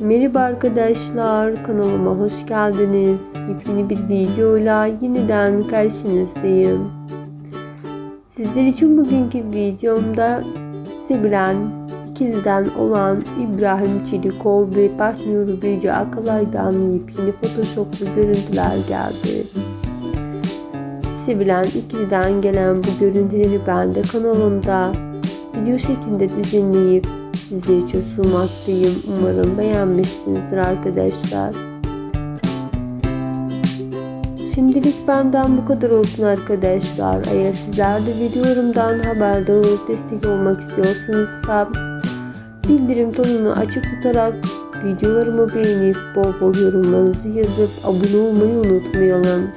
Merhaba arkadaşlar, kanalıma hoş geldiniz. Yepyeni bir videoyla yeniden karşınızdayım. Sizler için bugünkü videomda sevilen ikiliden olan İbrahim Çelikol ve partneri Birce Akalay'dan yepyeni photoshoplu görüntüler geldi. Sevilen ikiliden gelen bu görüntüleri ben de kanalımda video şeklinde düzenleyip sizler için sunmaktayım. Umarım beğenmişsinizdir arkadaşlar. Şimdilik benden bu kadar olsun arkadaşlar. Eğer sizler de videolarımdan haberdar olup destek olmak istiyorsanız bildirim tonunu açık tutarak videolarımı beğenip bol bol yorumlarınızı yazıp abone olmayı unutmayalım.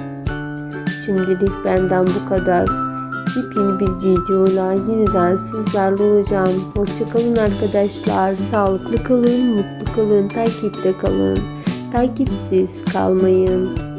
Şimdilik benden bu kadar. Yepyeni bir videoyla yeniden sizlerle olacağım. Hoşçakalın arkadaşlar. Sağlıklı kalın, mutlu kalın, takipte kalın. Takipsiz kalmayın.